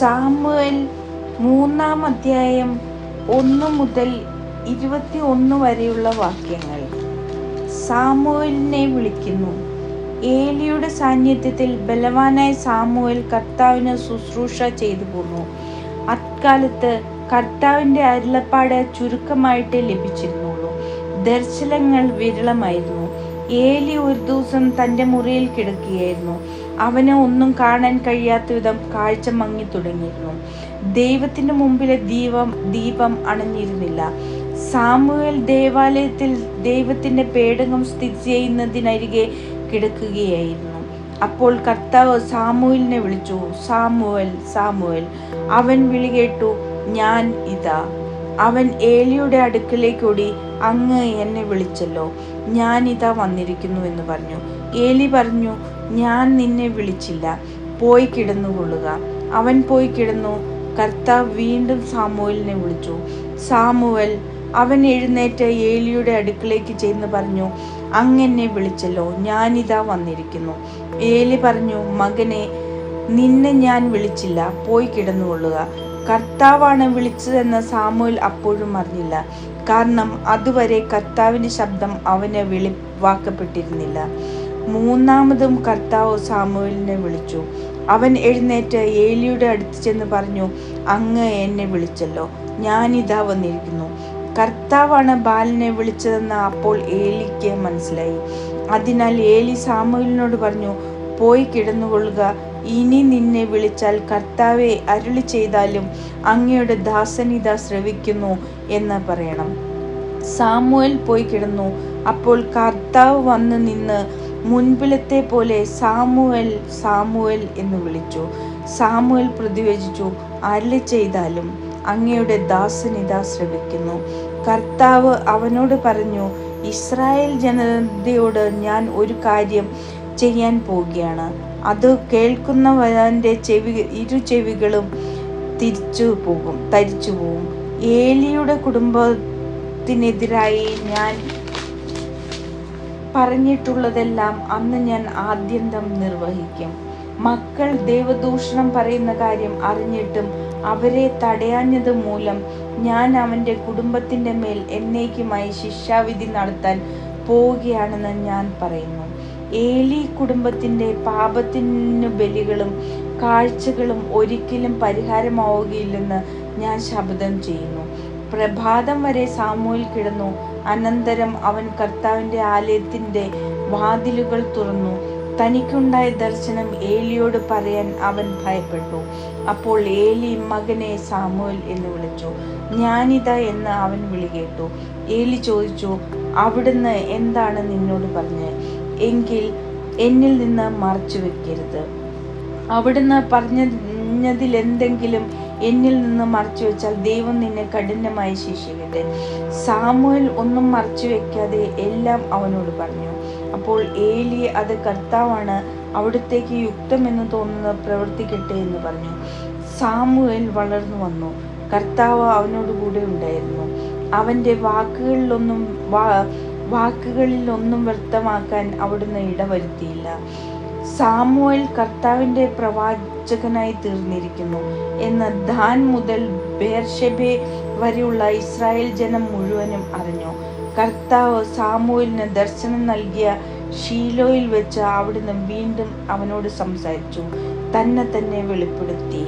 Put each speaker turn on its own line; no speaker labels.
Samuel മൂന്നാം അധ്യായം ഒന്ന് മുതൽ ഇരുപത്തി ഒന്ന് വരെയുള്ള വാക്യങ്ങൾ. സാമുവലിനെ വിളിക്കുന്നു. ഏലിയുടെ സാന്നിധ്യത്തിൽ ബലവാനായ സാമുവൽ കർത്താവിന് ശുശ്രൂഷ ചെയ്തു പോന്നു. അക്കാലത്ത് കർത്താവിന്റെ അരുളപ്പാട് ചുരുക്കമായിട്ട് ലഭിച്ചിരുന്നുള്ളൂ. ദർശനങ്ങൾ വിരളമായിരുന്നു. ഏലി ഒരു ദിവസം തന്റെ മുറിയിൽ കിടക്കുകയായിരുന്നു. അവന് ഒന്നും കാണാൻ കഴിയാത്ത വിധം കാഴ്ച മങ്ങി തുടങ്ങിയിരുന്നു. ദൈവത്തിന്റെ മുമ്പിലെ ദീപം ദീപം അണഞ്ഞിരുന്നില്ല. സാമുവൽ ദേവാലയത്തിൽ ദൈവത്തിന്റെ പേടകം സ്ഥിതി ചെയ്യുന്നതിനരികെ കിടക്കുകയായിരുന്നു. അപ്പോൾ കർത്താവ് സാമുവലിനെ വിളിച്ചു സാമുവൽ സാമുവൽ അവൻ വിളി കേട്ടു ഞാൻ ഇതാ. അവൻ ഏലിയുടെ അടുക്കലേക്കൂടി അങ്ങ് എന്നെ വിളിച്ചല്ലോ. ഞാൻ ഇതാ വന്നിരിക്കുന്നു എന്ന് പറഞ്ഞു. ഏലി പറഞ്ഞു ഞാൻ നിന്നെ വിളിച്ചില്ല. പോയി കിടന്നുകൊള്ളുക. അവൻ പോയി കിടന്നു. കർത്താവ് വീണ്ടും സാമുവലിനെ വിളിച്ചു. സാമുവൽ അവൻ എഴുന്നേറ്റ് ഏലിയുടെ അടുക്കളേക്ക് ചെന്ന് പറഞ്ഞു അങ്ങനെ വിളിച്ചല്ലോ. ഞാനിതാ വന്നിരിക്കുന്നു. ഏലി പറഞ്ഞു മകനെ നിന്നെ ഞാൻ വിളിച്ചില്ല. പോയി കിടന്നുകൊള്ളുക. കർത്താവാണ് വിളിച്ചതെന്ന് സാമുവൽ അപ്പോഴും അറിഞ്ഞില്ല. കാരണം അതുവരെ കർത്താവിന്റെ ശബ്ദം അവന് വെളിവാക്കപ്പെട്ടിരുന്നില്ല മൂന്നാമതും കർത്താവ് സാമുവലിനെ വിളിച്ചു. അവൻ എഴുന്നേറ്റ് ഏലിയുടെ അടുത്ത് ചെന്ന് പറഞ്ഞു അങ്ങ് എന്നെ വിളിച്ചല്ലോ. ഞാനിതാ വന്നിരിക്കുന്നു. കർത്താവാണ് ബാലനെ വിളിച്ചതെന്ന് അപ്പോൾ ഏലിക്ക് മനസ്സിലായി. അതിനാൽ ഏലി സാമുവലിനോട് പറഞ്ഞു പോയി കിടന്നുകൊള്ളുക. ഇനി നിന്നെ വിളിച്ചാൽ കർത്താവെ അരുളി ചെയ്താലും അങ്ങയുടെ ദാസനിത ശ്രവിക്കുന്നു എന്ന് പറയണം. സാമുവൽ പോയി കിടന്നു. അപ്പോൾ കർത്താവ് വന്ന് നിന്ന് മുൻപിലത്തെ പോലെ സാമുവൽ സാമുവൽ എന്ന് വിളിച്ചു. സാമുവൽ പ്രതിവചിച്ചു അരളി ചെയ്താലും അങ്ങയുടെ ദാസനിത ശ്രമിക്കുന്നു. കർത്താവ് അവനോട് പറഞ്ഞു ഇസ്രായേൽ ജനതയോട് ഞാൻ ഒരു കാര്യം ചെയ്യാൻ പോവുകയാണ്. അത് കേൾക്കുന്നവന്റെ ചെവി ഇരു ചെവികളും തിരിച്ചു പോകും തരിച്ചു പോകും. ഏലിയുടെ കുടുംബത്തിനെതിരായി ഞാൻ പറഞ്ഞിട്ടുള്ളതെല്ലാം അന്ന് ഞാൻ ആദ്യന്തം നിർവഹിക്കും. മക്കൾ ദൈവദൂഷണം പറയുന്ന കാര്യം അറിഞ്ഞിട്ടും അവരെ തടയാഞ്ഞത് മൂലം ഞാൻ അവന്റെ കുടുംബത്തിന്റെ മേൽ എന്നേക്കുമായി ശിക്ഷാവിധി നടത്താൻ പോവുകയാണെന്ന് ഞാൻ പറയുന്നു. ഏലി കുടുംബത്തിന്റെ പാപത്തിനു ബലികളും കാഴ്ചകളും ഒരിക്കലും പരിഹാരമാവുകയില്ലെന്ന് ഞാൻ ശപഥം ചെയ്യുന്നു. പ്രഭാതം വരെ സാമൂഹിൽ കിടന്നു അനന്തരം അവൻ കർത്താവിന്റെ ആലയത്തിന്റെ വാതിലുകൾ തുറന്നു. തനിക്കുണ്ടായ ദർശനം ഏലിയോട് പറയാൻ അവൻ ഭയപ്പെട്ടു. അപ്പോൾ ഏലി മകനെ സാമുവൽ എന്ന് വിളിച്ചു. ഞാനിതാ എന്ന് അവൻ വിളികേട്ടു ഏലി ചോദിച്ചു അവിടുന്ന് എന്താണ് നിന്നോട് പറഞ്ഞത് എങ്കിൽ എന്നിൽ നിന്ന് മറച്ചു വെക്കരുത് അവിടുന്ന് പറഞ്ഞതിൽ എന്തെങ്കിലും എന്നിൽ നിന്ന് മറച്ചു വെച്ചാൽ ദൈവം നിന്നെ കഠിനമായി ശിക്ഷിക്കട്ടെ. സാമുവൽ ഒന്നും മറച്ചു വെക്കാതെ എല്ലാം അവനോട് പറഞ്ഞു. അപ്പോൾ ഏലി അത് കർത്താവാണ് അവിടത്തേക്ക് യുക്തമെന്ന് തോന്നുന്നത് പ്രവർത്തിക്കട്ടെ എന്ന് പറഞ്ഞു. സാമുവൽ വളർന്നു വന്നു. കർത്താവ് അവനോട് കൂടെ ഉണ്ടായിരുന്നു. അവന്റെ വാക്കുകളിലൊന്നും വാ വാക്കുകളിൽ ഒന്നും വ്യക്തമാക്കാൻ അവിടുന്ന് ഇടവരുത്തിയില്ല. സാമുവൽ കർത്താവിന്റെ പ്രവാചകനായി തീർന്നിരിക്കുന്നു. എന്ന് ദാൻ മുതൽ ബേർഷെബെ വരെയുള്ള ഇസ്രായേൽ ജനം മുഴുവനും അറിഞ്ഞു. കർത്താവ് സാമൂലിന് ദർശനം നൽകിയ ഷീലോയിൽ വെച്ച് അവിടുന്ന് വീണ്ടും അവനോട് സംസാരിച്ചു. തന്നെ തന്നെ വെളിപ്പെടുത്തി.